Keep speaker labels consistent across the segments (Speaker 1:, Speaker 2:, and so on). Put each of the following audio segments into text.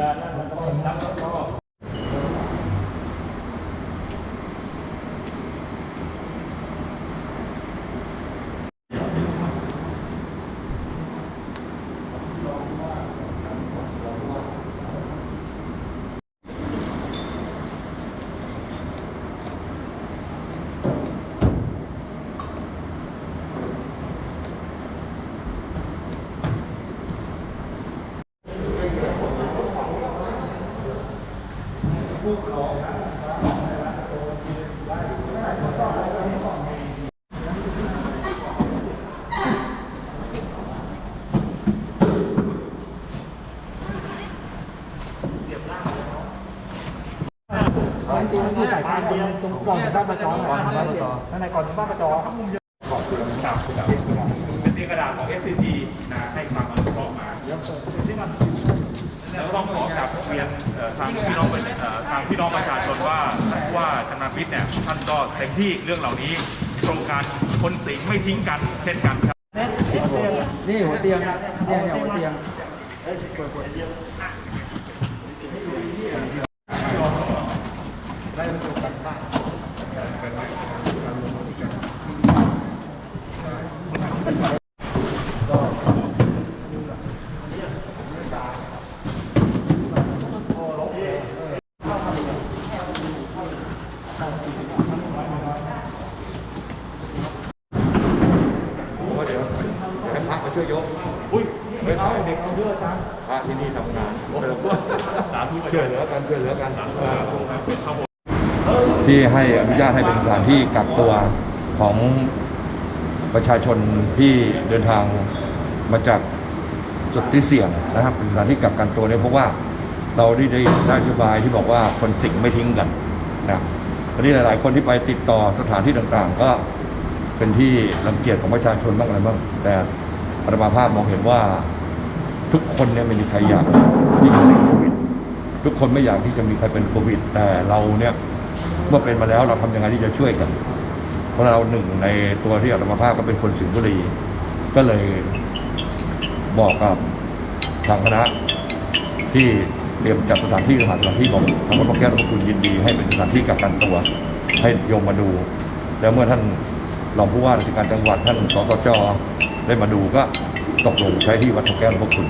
Speaker 1: la, la, ตรงตรงก่อนบ้านประจอก่อนบ้านประจอข้างในก่อนบ้านประจอ
Speaker 2: ครับครับเป็นที่กระดาษของ SCG นะให้ความอนุเคราะห์มาแล้วต้องขอ เรียนทางพี่น้องประเอ่อทางพี่น้องประชาชนว่าท่านว่าธนาวิทย์เนี่ยท่านก็เต็มที่เรื่องเหล่านี้โครงการคนสิงไม่ทิ้งกันเช่นกันครับ
Speaker 1: นี่หัวเตียงเนี่ยเนี่ยหัวเตียง
Speaker 3: ผมว่าเดี๋ยวให้พระ มาช่วยยก อุ้ยไม่เอาเด็กเอาเยอะจังพระที่นี่ทำงานช่วยเหลือกันช่วยเหลือกันที่ให้อนุญาตให้เป็นสถานที่กักตัวของประชาชนที่เดินทางมาจากจุดที่เสี่ยงนะครับเป็นสถานที่กักกันตัวเนี่ยเพราะว่าเราได้ได้ได้นโยบายที่บอกว่าคนสิงห์ไม่ทิ้งกันนะทีนี้หลาย ๆ คนที่ไปติดต่อสถานที่ต่างๆ ก็เป็นที่รังเกียจของประชาชนบ้างอะไรบ้างแต่ อาตมาภาพมองเห็นว่าทุกคนเนี่ยไม่มีใครอยากที่จะเป็นโควิด ทุกคนไม่อยากที่จะมีใครเป็นโควิด แต่เราเนี่ยเมื่อเป็นมาแล้วเราทำยังไงที่จะช่วยกัน เพราะเราหนึ่งในตัวที่อาตมาภาพก็เป็นคนสิงห์บุรี ก็เลยบอกกับทางคณะที่เตรียมจัดสถานที่หาสถานที่บอกทางวัดพระแก้วพระคุณยินดีให้เป็นสถานที่กักกันตัว ให้โยมมาดู แล้วเมื่อท่านรองผู้ว่าราชการจังหวัดท่านสสจ ได้มาดูก็ตกลงใช้ที่วัดพระแก้วพระคุณ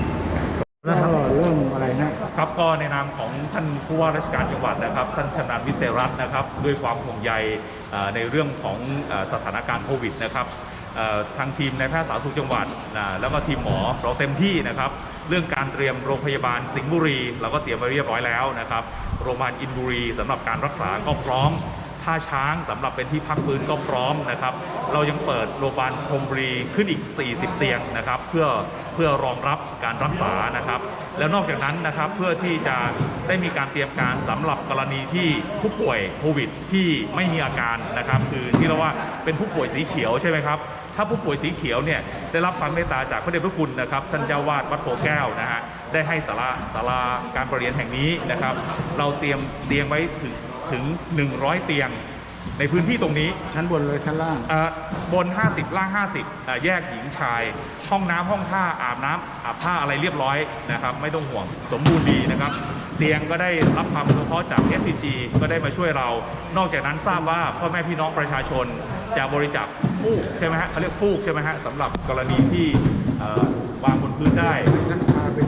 Speaker 1: แล้วถ้าเรื่องอะไรนะ
Speaker 2: ครับก็ในนามของท่านผู้ว่าราชการจังหวัดนะครับท่านชนาญวิเตรัตน์นะครับ ด้วยความห่วงใยเอ่อในเรื่องของเอ่อสถานการณ์โควิดนะครับเอ่อทางทีมในายแพทย์สาธารณสุขจังหวัดนะแล้วก็ทีมหมอเราเต็มที่นะครับ เรื่องการเตรียมโรงพยาบาลสิงห์บุรี เราก็เตรียมไว้เรียบร้อยแล้วนะครับ โรงพยาบาลอินบุรีสำหรับการรักษาก็พร้อม ท่าช้างสำหรับเป็นที่พักฟื้นก็พร้อมนะครับ เรายังเปิดโรงพยาบาลพรมบุรีขึ้นอีก 40 เตียงนะครับ เพื่อเพื่อรองรับการรักษานะครับ แล้วนอกจากนั้นนะครับเพื่อที่จะได้มีการเตรียมการสำหรับกรณีที่ผู้ป่วยโควิดที่ไม่มีอาการนะครับ คือที่เราว่าเป็นผู้ป่วยสีเขียวใช่ไหมครับถ้าผู้ป่วยสีเขียวเนี่ยได้รับความเมตตาจากพระเดชพระคุณนะครับท่านเจ้าวาดวัดโพแก้วนะฮะได้ให้ศาลาศาลาการประเรียนแห่งนี้นะครับ เราเตรียมเตียงไว้ถึง ถึง 100 เตียง ในพื้นที่ตรงนี้
Speaker 1: ชั้นบนเลยชั้นล่าง
Speaker 2: เอ่อบน 50 ล่าง 50เอ่อแยกหญิงชาย ห้องน้ำห้องท่าอาบน้ำอาบท่าอะไรเรียบร้อยนะครับ ไม่ต้องห่วงสมบูรณ์ดีนะครับ เตียงก็ได้รับความอนุเคราะห์จาก SCG ก็ได้มาช่วยเรา นอกจากนั้นทราบว่าพ่อแม่พี่น้องประชาชนจะบริจาคฟูกใช่ไหมฮะเขาเรียกฟูกใช่ไหมฮะสำหรับกรณีที่เอ่อวางบนพื้นได้
Speaker 1: งั้น